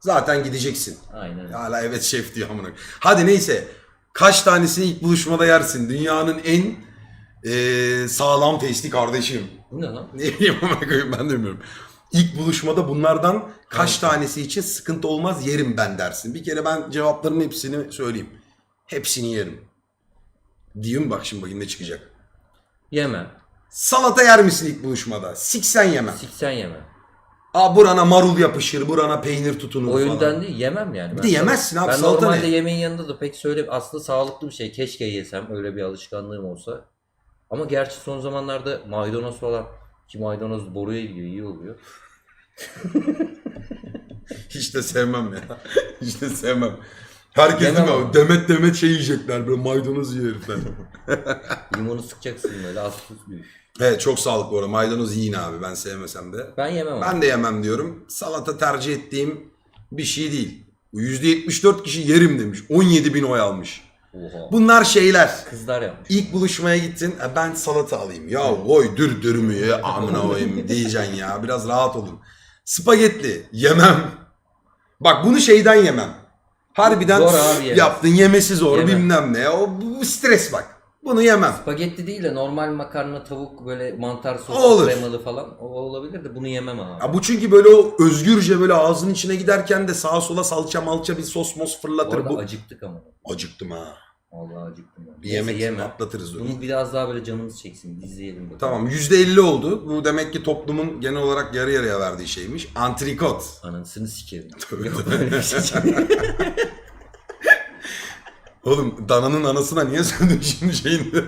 Zaten gideceksin. Aynen. Hala evet şef diyor amına. Hadi neyse. Kaç tanesini ilk buluşmada yersin? Dünyanın en eee, sağlam testi kardeşim. Bu ne lan? Ne bileyim amına koyayım ben de bilmiyorum. İlk buluşmada bunlardan kaç tanesi için sıkıntı olmaz yerim ben dersin. Bir kere ben cevapların hepsini söyleyeyim. Hepsini yerim. Diyeyim bak şimdi bakayım ne çıkacak. Yemem. Salata yer misin ilk buluşmada? Siksen yemem. Siksen yemem. Aa burana marul yapışır, burana peynir tutunur O falan. yüzden değil yemem yani. Bir de yemezsin abi, Ben salata normalde ne? yemeğin yanında da pek söyle aslında sağlıklı bir şey. Keşke yesem öyle bir alışkanlığım olsa. Ama gerçi son zamanlarda maydanoz falan ki maydanoz boruya gidiyor iyi oluyor. Hiç de sevmem ya. Hiç de sevmem. Herkes Yemem değil mi? ama. Demet demet şey yiyecekler böyle maydanoz yiyor herifler. Limonu sıkacaksın böyle az tuz. Evet çok sağlıklı orada. Maydanoz yiyin abi ben sevmesem de. Ben yemem ama. Ben de yemem diyorum. Salata tercih ettiğim bir şey değil. %74 kişi yerim demiş. 17 bin oy almış. Oha. Bunlar şeyler. Kızlar yapmış. İlk buluşmaya gittin. "E, Ben salata alayım. Ya koy dür dürümü ye amına koyayım diyeceksin ya. Biraz rahat olun. Spagetti yemem. Bak bunu şeyden yemem. Harbiden Zor abi yemez. yaptın yemesi zor Yemem. bilmem ne. O bu stres bak. Bunu yemem. Spagetti değil de normal makarna, tavuk böyle mantar sosu, Olur. kremalı falan o olabilir de bunu yemem abi. Ya bu çünkü böyle o özgürce böyle ağzının içine giderken de sağa sola salça malça bir sos mos fırlatır. Orada Bu acıktık ama. acıktım ha. Vallahi acıktım ben. Bir Neyse, yemek yemem. atlatırız onu. Bunu biraz daha böyle canımız çeksin. İzleyelim bakalım. Tamam %50 oldu. Bu demek ki toplumun genel olarak yarı yarıya verdiği şeymiş. Antrikot. Anasını sikerim. Yok tövbe. böyle bir şey. Oğlum dananın anasına niye söyledin şimdi şeyini?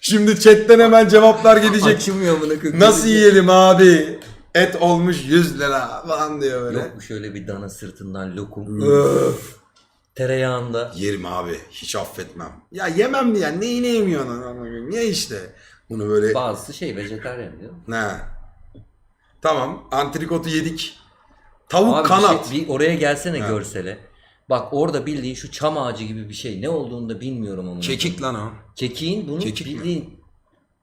şimdi chatten hemen cevaplar gelecek. Açılmıyor bunu. Nasıl yiyelim abi? Et olmuş 100 lira falan diyor böyle. Yok mu şöyle bir dana sırtından lokum. Öf. Tereyağında. Yerim abi. Hiç affetmem. Ya yemem diye. Neyini yemiyorsun? Niye işte? Bunu böyle... Bazısı şey vejetaryen diyor. Ne? Tamam. Antrikotu yedik. Tavuk Abi kanat. Bir, şey- bir oraya gelsene görsele. Bak orada bildiğin şu çam ağacı gibi bir şey. Ne olduğunu da bilmiyorum onun. Kekik lan o. Kekiğin bunun Kekik mi? bildiğin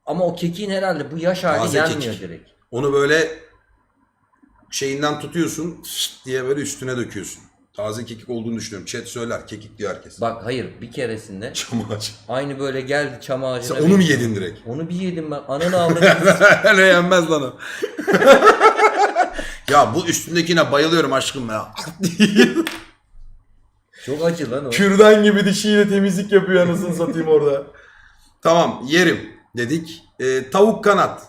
ama o kekiğin herhalde bu yaş hali Taze yenmiyor kekik. direkt. Onu böyle şeyinden tutuyorsun şşt diye böyle üstüne döküyorsun. Taze kekik olduğunu düşünüyorum. Chat söyler. Kekik diyor herkes. Bak hayır bir keresinde Çam ağacı. aynı böyle geldi çam ağacına. Sen onu mu yedin direkt? Onu bir yedim ben. Ananı avradım. Öyle yenmez lan o. ya bu üstündekine bayılıyorum aşkım ya. Çok acı lan o. Kürdan gibi dişiyle temizlik yapıyor anasını satayım orada. tamam yerim dedik. Ee, tavuk kanat.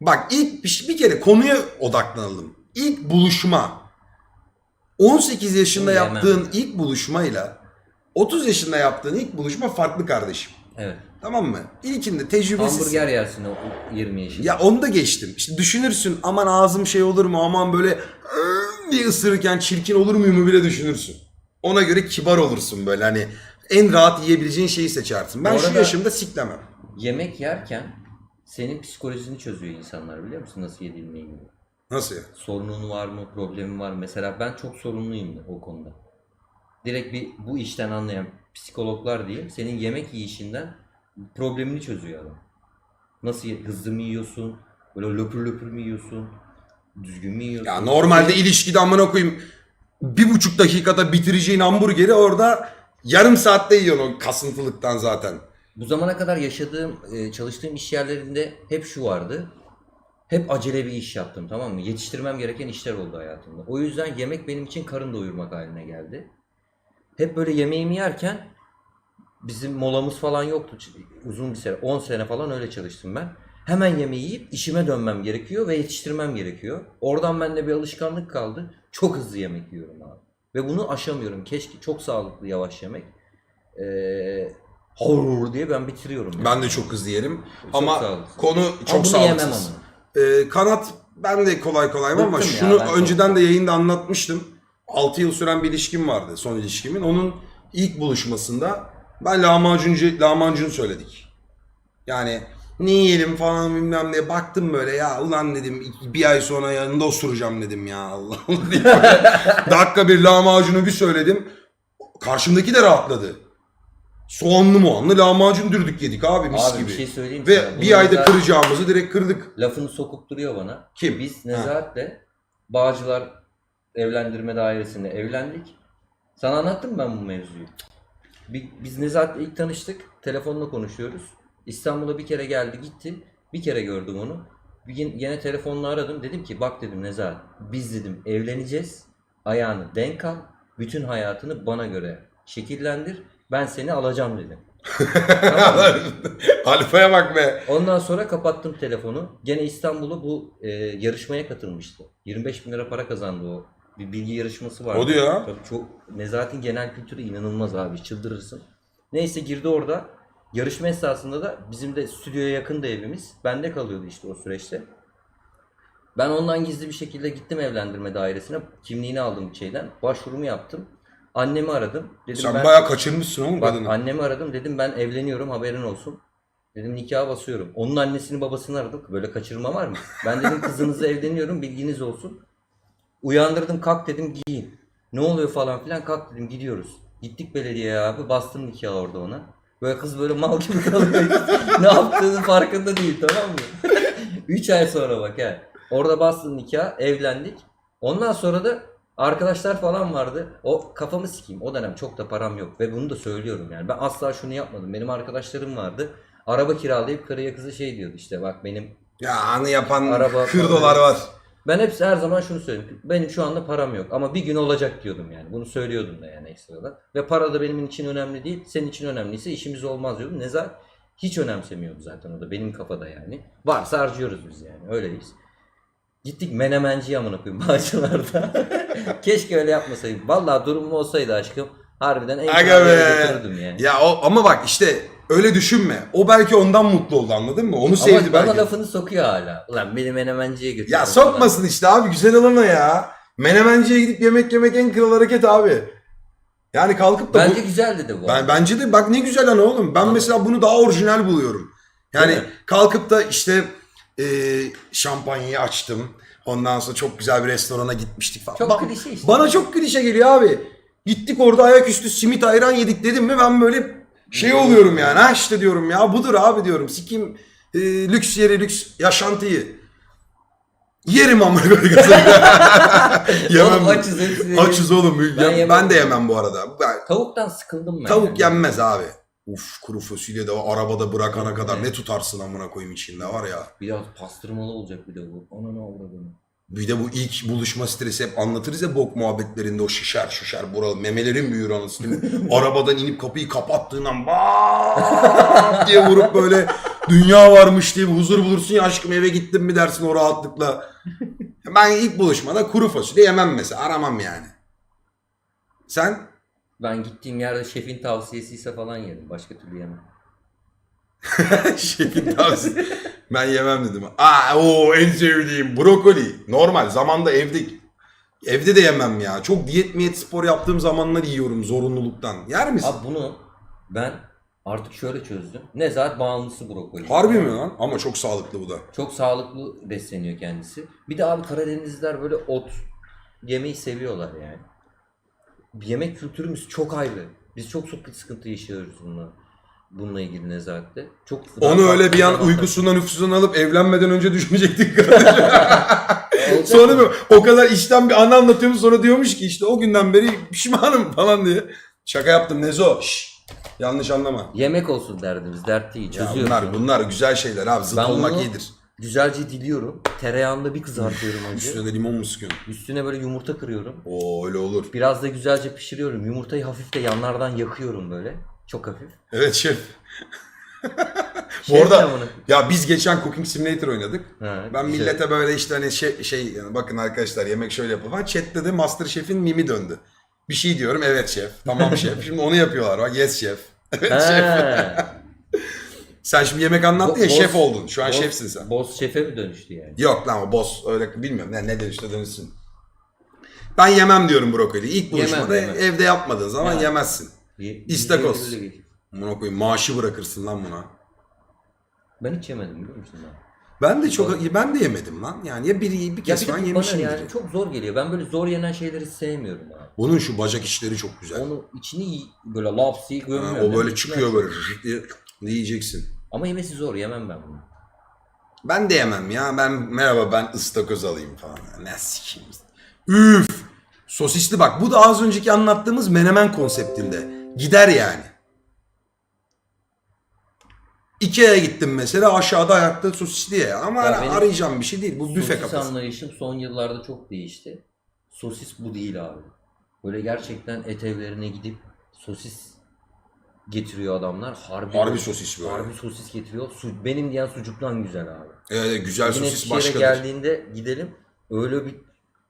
Bak ilk bir, bir kere konuya odaklanalım. İlk buluşma. 18 yaşında yemem. yaptığın ilk buluşmayla 30 yaşında yaptığın ilk buluşma farklı kardeşim. Evet. Tamam mı? İlkinde tecrübesiz. Hamburger yersin o 20 yaşında. Ya onu da geçtim. İşte düşünürsün aman ağzım şey olur mu aman böyle "Iı" diye ısırırken çirkin olur muyum bile düşünürsün. Ona göre kibar olursun böyle hani en rahat yiyebileceğin şeyi seçersin. Ben Bu şu arada- yaşımda siklemem. Yemek yerken senin psikolojisini çözüyor insanlar biliyor musun nasıl yediğinle ilgili. Nasıl ya? Sorunun var mı, problemin var mı? Mesela ben çok sorunluyum o konuda. Direkt bir bu işten anlayan psikologlar diyeyim senin yemek yiyişinden problemini çözüyor adam. Nasıl ye- hızlı mı yiyorsun? Böyle löpür löpür mü yiyorsun? Düzgün mü yiyorsun? Ya normalde ilişkide amına koyayım bir buçuk dakikada bitireceğin hamburgeri orada yarım saatte yiyorsun o kasıntılıktan zaten. Bu zamana kadar yaşadığım, e, çalıştığım iş yerlerinde hep şu vardı. Hep acele bir iş yaptım tamam mı? Yetiştirmem gereken işler oldu hayatımda. O yüzden yemek benim için karın doyurmak haline geldi. Hep böyle yemeğimi yerken bizim molamız falan yoktu. Uzun bir sene, 10 sene falan öyle çalıştım ben. Hemen yemeği yiyip işime dönmem gerekiyor ve yetiştirmem gerekiyor. Oradan bende bir alışkanlık kaldı. Çok hızlı yemek yiyorum abi. Ve bunu aşamıyorum. Keşke çok sağlıklı yavaş yemek. Ee, Horror diye ben bitiriyorum. yani. Ben de çok hızlı yerim Çok ama sağlıksız. konu Ama çok yemem sağlıksız. ama. Ee, kanat ben de kolay kolay yemem ama Bıktım ya, şunu ben çok- önceden de yayında anlatmıştım. 6 yıl süren bir ilişkim vardı son ilişkimin. Onun ilk buluşmasında ben lahmacuncu, lahmacun söyledik. Yani ne yiyelim falan bilmem ne baktım böyle ya ulan dedim bir ay sonra yanında osuracağım dedim ya Allah Allah dakika bir lahmacunu bir söyledim. Karşımdaki de rahatladı. Soğanlı muanlı lahmacun dürdük yedik abi mis Abi gibi. bir şey söyleyeyim Ve sana. bir Bunu ayda Nezahat kıracağımızı direkt kırdık. Lafını sokup duruyor bana. Kim? Biz Nezahat'le Bağcılar evlendirme dairesinde evlendik. Sana anlattım ben bu mevzuyu? Bi- Biz Nezahat'le ilk tanıştık. Telefonla konuşuyoruz. İstanbul'a bir kere geldi gitti. Bir kere gördüm onu. Bir gün yine telefonla aradım. Dedim ki bak dedim Nezahat biz dedim evleneceğiz. Ayağını denk al. Bütün hayatını bana göre şekillendir. Ben seni alacağım dedim. Tamam? Alfa'ya bak be. Ondan sonra kapattım telefonu. Gene İstanbul'a bu e, yarışmaya katılmıştı. 25 bin lira para kazandı o. Bir bilgi yarışması vardı. O diyor. Tabii çok Nezahat'in genel kültürü inanılmaz abi çıldırırsın. Neyse girdi orada. Yarışma esnasında da bizim de stüdyoya yakın da evimiz. Bende kalıyordu işte o süreçte. Ben ondan gizli bir şekilde gittim evlendirme dairesine. Kimliğini aldım şeyden. Başvurumu yaptım. Annemi aradım. Dedim Sen ben... bayağı kaçırmışsın oğlum Bak kadını. annemi aradım dedim ben evleniyorum haberin olsun. Dedim nikaha basıyorum. Onun annesini babasını aradık. Böyle kaçırma var mı? Ben dedim kızınızla evleniyorum bilginiz olsun. Uyandırdım kalk dedim giyin. Ne oluyor falan filan kalk dedim gidiyoruz. Gittik belediyeye abi bastım nikahı orada ona. Böyle kız böyle mal gibi kalıyor. ne yaptığının farkında değil tamam mı? 3 ay sonra bak he. Orada bastım nikah evlendik. Ondan sonra da arkadaşlar falan vardı. O kafamı sikeyim. O dönem çok da param yok ve bunu da söylüyorum yani. Ben asla şunu yapmadım. Benim arkadaşlarım vardı. Araba kiralayıp karıya kızı şey diyordu işte bak benim Ya anı yapan Araba- hırdolar var. Ben hepsi her zaman şunu söyledim. Benim şu anda param yok ama bir gün olacak diyordum yani. Bunu söylüyordum da yani ekstradan. Ve para da benim için önemli değil. Senin için önemliyse işimiz olmaz diyordum. Nezar hiç önemsemiyordu zaten o da benim kafada yani. Varsa harcıyoruz biz yani öyleyiz. Gittik menemenci amına koyayım Bağcılar'da. Keşke öyle yapmasaydım. Vallahi durumum olsaydı aşkım harbiden en Aga be. yani. Ya o ama bak işte öyle düşünme. O belki ondan mutlu oldu anladın mı? Onu Ama sevdi bana belki. lafını sokuyor hala. Ulan beni menemenciye götür. Ya sokmasın işte abi güzel olana ya. Menemenciye gidip yemek yemek en kral hareket abi. Yani kalkıp da bu- Bence güzel dedi bu. Ben bence de bak ne güzel ana oğlum. Ben mesela bunu daha orijinal buluyorum. Yani kalkıp da işte e, şampanyayı açtım. Ondan sonra çok güzel bir restorana gitmiştik falan. Çok Ba- klişe işte. Bana çok klişe geliyor abi. Gittik orada ayaküstü simit ayran yedik dedim mi ben böyle şey oluyorum yani. Ha işte diyorum ya budur abi diyorum. Sikim e, lüks yeri lüks yaşantıyı. Yerim amına koyayım. Yemem. Oğlum açız hepsini. Açız oğlum. Ben Ben, yemem. ben de yemem bu arada. Ben, Tavuktan sıkıldım ben. Tavuk yani. yenmez abi. Uf kuru fasulye de o arabada bırakana kadar ne tutarsın amına koyayım içinde var ya. Biraz pastırmalı olacak bir de bu. Ona ne avradını. Bir de bu ilk buluşma stresi hep anlatırız ya bok muhabbetlerinde o şişer şişer buralı memelerin büyür anasını. Arabadan inip kapıyı kapattığın an baaaaat diye vurup böyle dünya varmış diye bir huzur bulursun ya aşkım eve gittim mi dersin o rahatlıkla. Ben ilk buluşmada kuru fasulye yemem mesela aramam yani. Sen? Ben gittiğim yerde şefin tavsiyesi ise falan yerim. Başka türlü yemem. Şefin tavsiye. Ben yemem dedim. Aa o en sevdiğim brokoli. Normal zamanda evde evde de yemem ya. Çok diyet miyet spor yaptığım zamanlar yiyorum zorunluluktan. Yer misin? Abi bunu ben artık şöyle çözdüm. Nezahat bağımlısı brokoli. Harbi mi lan? Ama çok sağlıklı bu da. Çok sağlıklı besleniyor kendisi. Bir de abi Karadenizliler böyle ot yemeyi seviyorlar yani. Yemek kültürümüz çok ayrı. Biz çok çok sıkıntı yaşıyoruz bununla. Bununla ilgili nezahatte. Çok Onu öyle bir an uykusundan nüfusundan alıp evlenmeden önce düşünecektik. Olacak sonra bir, o kadar işten bir anı anlatıyormuş sonra diyormuş ki işte o günden beri pişmanım falan diye. Şaka yaptım Nezo. Şşş. Yanlış anlama. Yemek olsun derdimiz. Dert değil. Ya Çözüyoruz. bunlar bunlar güzel şeyler abi. Zıt Ben olmak bunu- iyidir. Güzelce diliyorum. Tereyağında bir kızartıyorum acı. Üstüne de limon mu sıkıyorsun? Üstüne böyle yumurta kırıyorum. Oo öyle olur. Biraz da güzelce pişiriyorum. Yumurtayı hafif de yanlardan yakıyorum böyle. Çok hafif. Evet şef. Bu Şey arada bunu? ya biz geçen Cooking Simulator oynadık. Ha, Ben güzel. millete böyle işte hani şey, şey yani bakın arkadaşlar yemek şöyle yapılır falan. Chat'te de Master Chef'in mimi döndü. Bir şey diyorum evet şef. Tamam şef. Şimdi onu yapıyorlar. Bak yes şef. Evet şef. Ha. Sen şimdi yemek anlattın ya Bo- şef boss- oldun. Şu an boss- şefsin sen. Boss şefe mi dönüştü yani? Yok lan o boss öyle bilmiyorum ne, ne dönüşte dönüşsün. Ben yemem diyorum brokoli. İlk Yemem, buluşmada yemem. evde yapmadığın zaman Ya. yemezsin. Ye- İstakoz. yüzde elli koyayım maaşı bırakırsın lan buna. Ben hiç yemedim biliyor musun ben? Ben de çok ben de yemedim lan. Yani ya bir bir Ya kez bir de falan bana yani çok zor geliyor. Ben böyle zor yenen şeyleri sevmiyorum abi. Bunun şu bacak işleri çok güzel. Onu içini böyle lapsi Ha, gömüyorum. o böyle çıkıyor böyle jıt diye yiyeceksin. Ama yemesi zor yemem ben bunu. Ben de yemem ya. Ben merhaba ben ıstakoz alayım falan. Ne sikeyim. Üf. Sosisli bak bu da az önceki anlattığımız menemen konseptinde. Gider yani. Ikea'ya gittim mesela aşağıda ayakta sosisli ye. Ama Ya benim arayacağım bir şey değil. Bu büfe Sosis kafası. anlayışım son yıllarda çok değişti. Sosis bu değil abi. Böyle gerçekten et evlerine gidip sosis getiriyor adamlar. Harbi, Harbi sosis böyle. Harbi sosis getiriyor. Su, benim diyen sucuktan güzel abi. Evet, güzel Yine sosis Eskişehir'e başkadır. geldiğinde gidelim. Öyle bir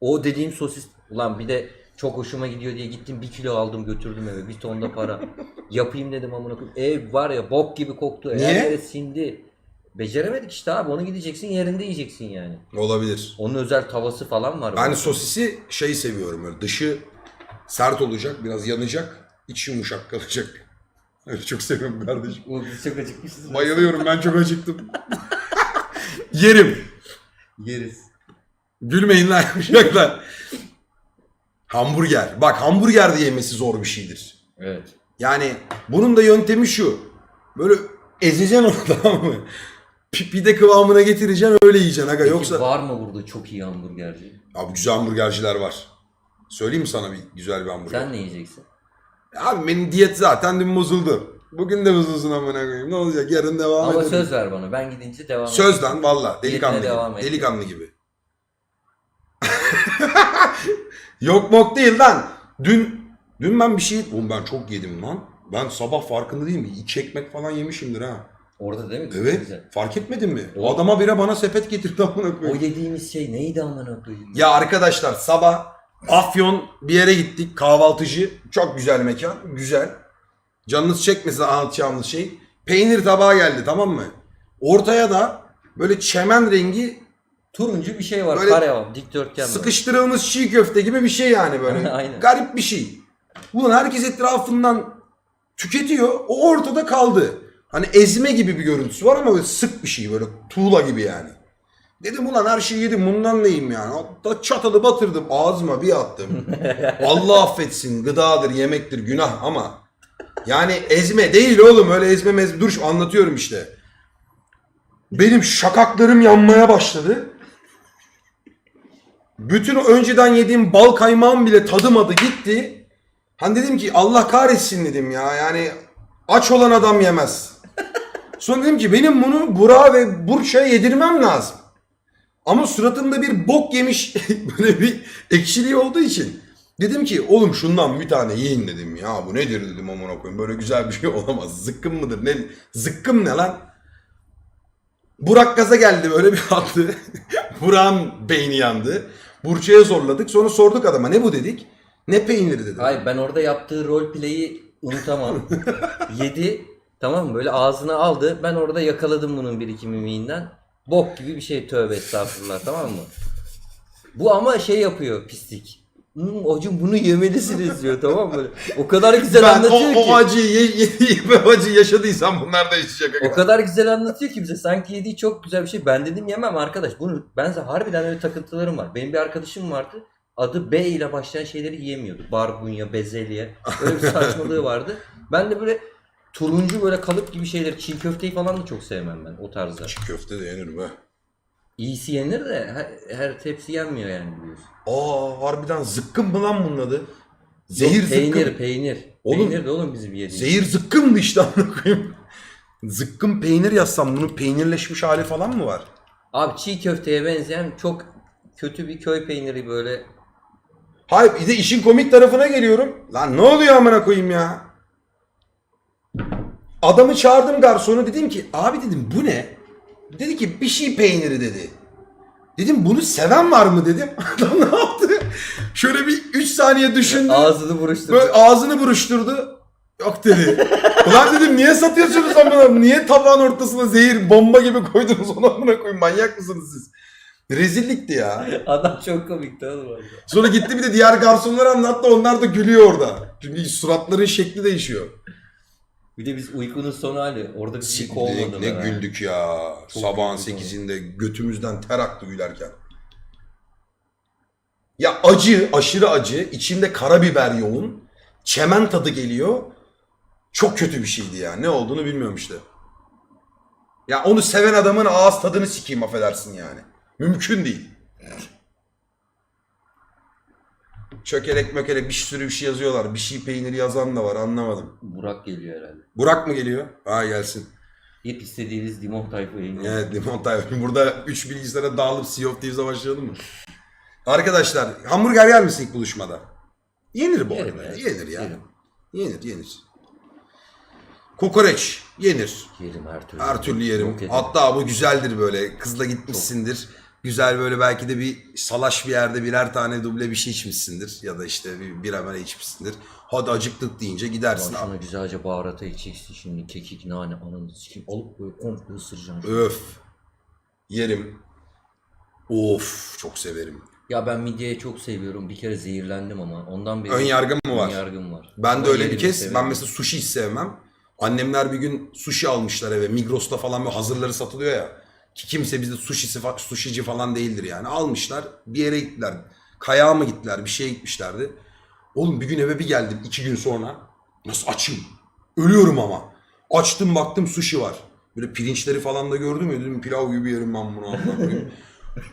o dediğim sosis ulan bir de çok hoşuma gidiyor diye gittim bir kilo aldım götürdüm eve bir ton da para. Yapayım dedim amına koyayım. Ev var ya bok gibi koktu. Niye? yere sindi. Beceremedik işte abi onu gideceksin yerinde yiyeceksin yani. Olabilir. Onun özel tavası falan var. Ben sosisi şey seviyorum böyle dışı sert olacak biraz yanacak iç yumuşak kalacak. Öyle çok seviyorum kardeşim. Oğlum biz çok acıkmışız. Bayılıyorum ben çok acıktım. Yerim. Yeriz. Gülmeyin lan yapacaklar. Hamburger. Bak hamburger de yemesi zor bir şeydir. Evet. Yani bunun da yöntemi şu. Böyle ezeceksin onu tamam mı? Pi- Pide kıvamına getireceksin öyle yiyeceksin aga. Peki Yoksa var mı burada çok iyi hamburgerci? abi güzel hamburgerciler var. Söyleyeyim mi sana bir güzel bir hamburger? Sen ne yiyeceksin? Abi benim diyet zaten dün bozuldu. Bugün de bozulsun amına koyayım. Ne olacak? Yarın devam Ama edelim. söz ver bana. Ben gidince devam. Söz lan valla. Delikanlı devam gibi. Delikanlı gibi. Yok mok değil lan. Dün dün ben bir şey... Oğlum ben çok yedim lan. Ben sabah farkında değil mi? İki ekmek falan yemişimdir ha. Orada değil mi? Evet. güzel. Fark etmedin mi? O O- adama bire bana sepet getirdi amına O koyayım. yediğimiz şey neydi amına koyayım? Ya arkadaşlar sabah Afyon bir yere gittik. Kahvaltıcı. Çok güzel mekan. Güzel. Canınız çekmesin anlatacağımız şey. Peynir tabağı geldi tamam mı? Ortaya da böyle çemen rengi Turuncu bir şey var. Böyle kare var. Dikdörtgen sıkıştırılmış çiğ köfte gibi bir şey yani böyle. Aynen. Garip bir şey. Ulan herkes etrafından tüketiyor. O ortada kaldı. Hani ezme gibi bir görüntüsü var ama böyle sık bir şey böyle tuğla gibi yani. Dedim ulan her şeyi yedim bundan neyim yani. Hatta çatalı batırdım ağzıma bir attım. Allah affetsin gıdadır yemektir günah ama yani ezme değil oğlum öyle ezme mezme dur şu anlatıyorum işte. Benim şakaklarım yanmaya başladı. Bütün önceden yediğim bal kaymağım bile tadımadı gitti. Hani dedim ki Allah kahretsin dedim ya yani aç olan adam yemez. Sonra dedim ki benim bunu Burak'a ve Burç'a yedirmem lazım. Ama suratımda bir bok yemiş böyle bir ekşiliği olduğu için dedim ki oğlum şundan bir tane yiyin dedim ya bu nedir dedim amına koyayım böyle güzel bir şey olamaz zıkkım mıdır ne zıkkım ne lan Burak gaza geldi böyle bir attı Burak'ın beyni yandı Burça'ya zorladık sonra sorduk adama ne bu dedik ne peyniri dedi Hayır ben orada yaptığı rol play'i unutamam. Yedi tamam mı? Böyle ağzına aldı. Ben orada yakaladım bunun bir iki mimiğinden. Bok gibi bir şey tövbe estağfurullah tamam mı? Bu ama şey yapıyor pislik. Hmm, hocam bunu yemelisiniz diyor tamam mı? O kadar güzel ben anlatıyor o, ki. o acıyı ye, ye, ye- acıyı yaşadıysam bunlar da yaşayacak. O kadar güzel anlatıyor ki bize. Sanki yediği çok güzel bir şey. Ben dedim yemem arkadaş. Bunu ben size harbiden öyle takıntılarım var. Benim bir arkadaşım vardı. Adı B ile başlayan şeyleri yiyemiyordu. Barbunya, bezelye. Öyle bir saçmalığı vardı. Ben de böyle turuncu böyle kalıp gibi şeyleri, çiğ köfteyi falan da çok sevmem ben o tarzda. Çiğ köfte de yenir be. İyisi yenir de her, her tepsi yenmiyor yani biliyorsun. Aa harbiden zıkkım mı lan bunun adı? Zehir Yok, peynir, zıkkım. peynir. Oğlum, peynir de oğlum bizim yediğimiz. Zehir zıkkımdı işte amına koyayım. Zıkkım peynir yazsam bunun peynirleşmiş hali falan mı var? Abi çiğ köfteye benzeyen çok kötü bir köy peyniri böyle Hayır bir de işin komik tarafına geliyorum. Lan ne oluyor amına koyayım ya? Adamı çağırdım garsonu dedim ki abi dedim bu ne? Dedi ki bir şey peyniri dedi. Dedim bunu seven var mı dedim. Adam ne yaptı? Şöyle bir 3 saniye düşündü. ağzını buruşturdu. Böyle ağzını buruşturdu. Yok dedi. Ulan dedim niye satıyorsunuz amına? Niye tabağın ortasına zehir bomba gibi koydunuz onu amına koyayım? Manyak mısınız siz? Rezillikti ya. Adam çok komikti oğlum orada. Sonra gitti bir de diğer garsonlara anlattı. Onlar da gülüyor orada. Çünkü suratların şekli değişiyor. Bir de biz uykunun son hali. Orada bizi Siktir, kovmadılar. ne ha. güldük ya. Çok Sabahın güldük 8'inde götümüzden ter aktı gülerken. Ya acı, aşırı acı. içinde karabiber yoğun. Çemen tadı geliyor. Çok kötü bir şeydi ya. Ne olduğunu bilmiyorum işte. Ya onu seven adamın ağız tadını sikeyim affedersin yani. Mümkün değil. Çökelek mökelek bir sürü bir şey yazıyorlar. Bir şey peyniri yazan da var anlamadım. Burak geliyor herhalde. Burak mı geliyor? Ha gelsin. Hep istediğiniz limon tayfa yayınlıyor. Evet Limon Tayfun. Burada 3 bilgisayara dağılıp Sea of Thieves'e başlayalım mı? Arkadaşlar hamburger yer misin ilk buluşmada? Yenir bu Yerim arada. ya. Yenir ya. Yerim. Yenir yenir. Kokoreç yenir. Yerim her türlü. Her türlü yerim. Yok. Hatta bu güzeldir böyle. Kızla gitmişsindir. Güzel böyle belki de bir salaş bir yerde birer tane duble bir şey içmişsindir. Ya da işte bir bira mera içmişsindir. Hadi acıktık deyince gidersin. Lan şuna güzelce baharata içeceksin şimdi kekik, nane, ananı sikeyim. Alıp böyle komple ısıracaksın. Öf. Yerim. Of çok severim. Ya ben midyeye çok seviyorum. Bir kere zehirlendim ama ondan beri... Ön yargım mı var? Ön yargım var. Ben Ama de öyle bir kez. severim. Ben mesela sushi hiç sevmem. Annemler bir gün sushi almışlar eve. Migros'ta falan böyle hazırları satılıyor ya. Ki kimse bizde sushisi, sushici falan değildir yani. Almışlar bir yere gittiler. Kayağa mı gittiler bir şeye gitmişlerdi. Oğlum bir gün eve bir geldim iki gün sonra. Nasıl açım? Ölüyorum ama. Açtım baktım sushi var. Böyle pirinçleri falan da gördüm ya dedim pilav gibi yerim ben bunu.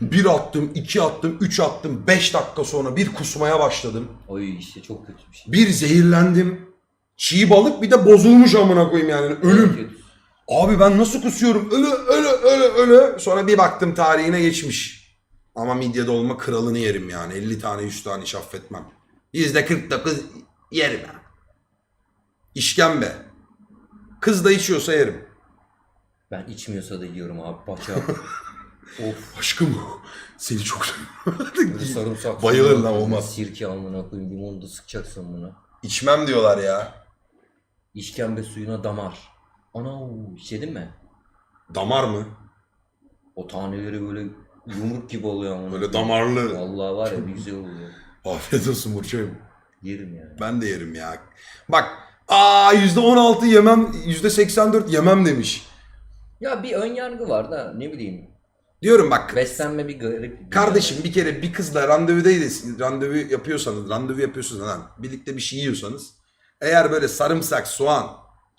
bir attım, iki attım, üç attım. Beş dakika sonra bir kusmaya başladım. Oy işte çok kötü bir şey. Bir zehirlendim. Çiğ balık bir de bozulmuş amına koyayım yani. Ölüm. Abi ben nasıl kusuyorum? Ölü ölü ölü ölü. Sonra bir baktım tarihine geçmiş. Ama midye dolma kralını yerim yani. 50 tane 100 tane hiç affetmem. %49 yerim ha. İşkembe. Kız da içiyorsa yerim. Ben içmiyorsa da yiyorum abi. Paça. of. Aşkım seni çok Böyle sarımsak. Bayılırım suyu, lan, olmaz. Sirke amına koyayım. Limonu da sıkacaksın buna. İçmem diyorlar ya. İşkembe suyuna damar. Ana içedin mi? Damar mı? O taneleri böyle yumruk gibi oluyor ama. Böyle damarlı. Vallahi var ya bir güzel oluyor. Afiyet olsun Burçay'ım. Yerim yani. Ben de yerim ya. Bak aa %16 yemem %84 yemem demiş. Ya bir ön yargı var da ne bileyim. Diyorum bak Beslenme bir garip. kardeşim bir kere bir kızla randevudaydınız. Randevu yapıyorsanız, randevu yapıyorsunuz lan. Birlikte bir şey yiyorsanız. Eğer böyle sarımsak, soğan,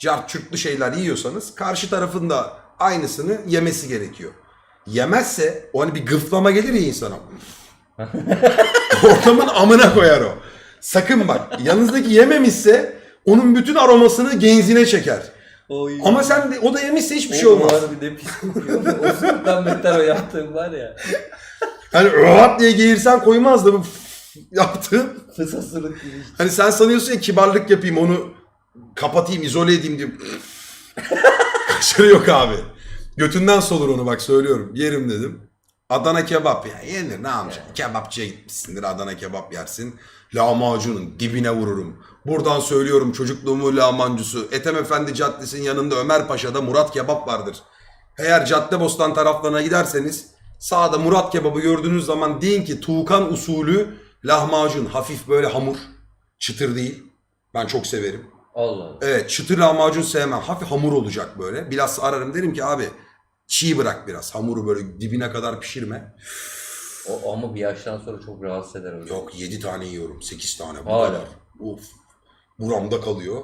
cart çürtlü şeyler yiyorsanız karşı tarafın da aynısını yemesi gerekiyor. Yemezse o hani bir gıflama gelir ya insana. Ortamın amına koyar o. Sakın bak yanınızdaki yememişse onun bütün aromasını genzine çeker. Oy. Ama sen de o da yemişse hiçbir şey olmaz. Bir de pis kokuyor. o sınıftan beter o yaptığım var ya. Hani rahat diye geğirsen koymaz da bu yaptığın. Fısasırık gibi. Hani sen sanıyorsun ya kibarlık yapayım onu kapatayım izole edeyim diye. Kaşarı yok abi. Götünden solur onu bak söylüyorum. Yerim dedim. Adana kebap ya yenir ne yapacaksın? Kebapçıya gitmişsindir Adana kebap yersin. Lahmacunun dibine vururum. Buradan söylüyorum çocukluğumun lahmacuncusu. Ethem Efendi Caddesi'nin yanında Ömer Paşa'da Murat Kebap vardır. Eğer Caddebostan taraflarına giderseniz sağda Murat Kebabı gördüğünüz zaman deyin ki Tuğkan usulü lahmacun. Hafif böyle hamur. Çıtır değil. Ben çok severim. Allah Allah. Evet çıtır lahmacun sevmem. Hafif hamur olacak böyle. Bilhassa ararım derim ki abi çiğ bırak biraz. Hamuru böyle dibine kadar pişirme. O, ama bir yaştan sonra çok rahatsız eder o. Yok 7 tane yiyorum. 8 tane. Bu Hala. kadar. Of. Buramda kalıyor.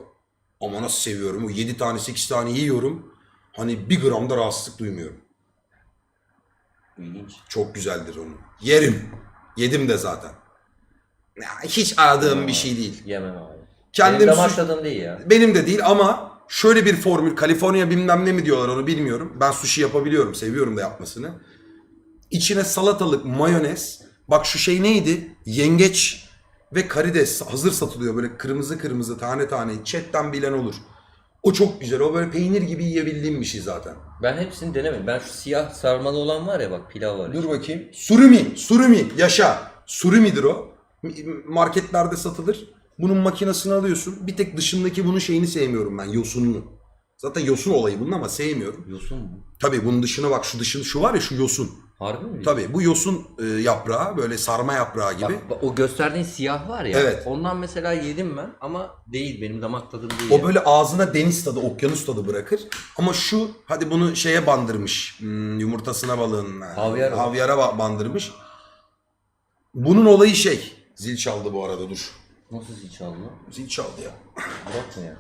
Ama nasıl seviyorum. O 7 tane 8 tane yiyorum. Hani bir gram da rahatsızlık duymuyorum. İlginç. Çok güzeldir onu. Yerim. Yedim de zaten. Ya, hiç aradığım bir şey değil. Yemem abi. Kendim Benim suç- damak değil ya. Benim de değil ama şöyle bir formül. Kaliforniya bilmem ne mi diyorlar onu bilmiyorum. Ben sushi yapabiliyorum. Seviyorum da yapmasını. İçine salatalık, mayonez. Bak şu şey neydi? Yengeç ve karides hazır satılıyor. Böyle kırmızı kırmızı tane tane. Chatten bilen olur. O çok güzel. O böyle peynir gibi yiyebildiğim bir şey zaten. Ben hepsini denemedim. Ben şu siyah sarmalı olan var ya bak pilav var. Dur bakayım. Surimi. Surimi. Yaşa. Surimidir o. Marketlerde satılır. Bunun makinesini alıyorsun. Bir tek dışındaki bunun şeyini sevmiyorum ben. Yosununu. Zaten yosun olayı bunun ama sevmiyorum. Yosun mu? Tabii bunun dışına bak şu dışını şu var ya şu yosun. Harbi mi? Tabii bu yosun e, yaprağı böyle sarma yaprağı gibi. Bak, o gösterdiğin siyah var ya. Evet. Ondan mesela yedim ben ama değil benim damak tadım değil. O yani. böyle ağzına deniz tadı, okyanus tadı bırakır. Ama şu hadi bunu şeye bandırmış. Hmm, yumurtasına balığın. Havyar o. Havyara ba- bandırmış. Bunun olayı şey. Zil çaldı bu arada dur. Nasıl zil çaldı? Zil çaldı ya. Bırak mı ya?